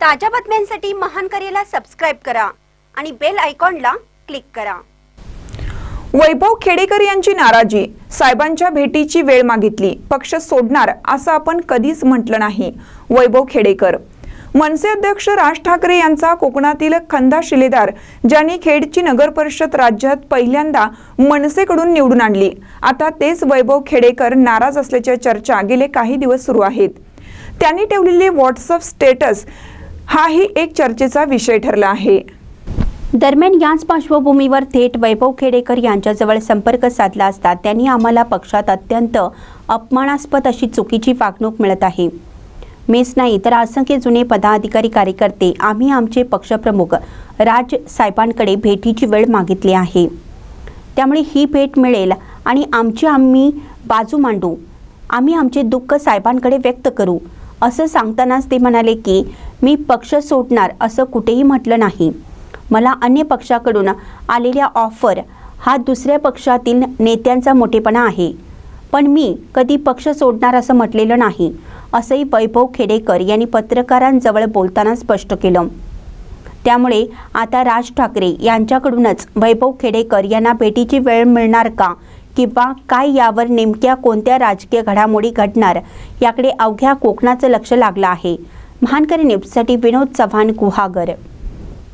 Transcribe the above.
ताज्या बातम्यांसाठी महान करेला सबस्क्राईब करा आणि बेल आयकॉनला क्लिक करा. वैभव खेडेकर यांची नाराजी. साहेबांच्या भेटीची वेळ मागितली. पक्ष सोडणार असं आपण कधीच म्हटलं नाही. वैभव खेडेकर. मनसे अध्यक्ष राज ठाकरे यांचा कोकणातील खंदा शिलेदार ज्यांनी खेडची नगर परिषद राज्यात पहिल्यांदा मनसेकडून निवडून आणली. आता तेच वैभव खेडेकर नाराज असल्याच्या चर्चा गेले काही दिवस सुरू आहेत. त्यांनी ठेवलेले व्हॉट्सअप स्टेटस हाही एक चर्चेचा विषय ठरला आहे. दरम्यान याच पार्श्वभूमीवर थेट वैभव खेडेकर यांच्याजवळ संपर्क साधला असता त्यांनी आम्हाला पक्षात अत्यंत अपमानास्पद अशी चुकीची वागणूक मिळत आहे. मीच नाही तर असंख्य जुने पदाधिकारी कार्यकर्ते आम्ही आमचे पक्षप्रमुख राज साहेबांकडे भेटीची वेळ मागितली आहे. त्यामुळे ही भेट मिळेल आणि आमची आम्ही बाजू मांडू. आम्ही आमचे दुःख साहेबांकडे व्यक्त करू. असं सांगतानाच ते म्हणाले की मी पक्ष सोडणार असं कुठेही म्हटलं नाही. मला अन्य पक्षाकडून आलेल्या ऑफर हा दुसऱ्या पक्षातील नेत्यांचा मोठेपणा आहे. पण मी कधी पक्ष सोडणार असं म्हटलेलं नाही असंही वैभव खेडेकर यांनी पत्रकारांजवळ बोलताना स्पष्ट केलं. त्यामुळे आता राज ठाकरे यांच्याकडूनच वैभव खेडेकर यांना भेटीची वेळ मिळणार का किंवा काय यावर नेमक्या कोणत्या राजकीय घडामोडी घडणार याकडे अवघ्या कोकणाचं लक्ष लागलं आहे. महानकर न्यूजसाठी विनोद चव्हाण गुहागर.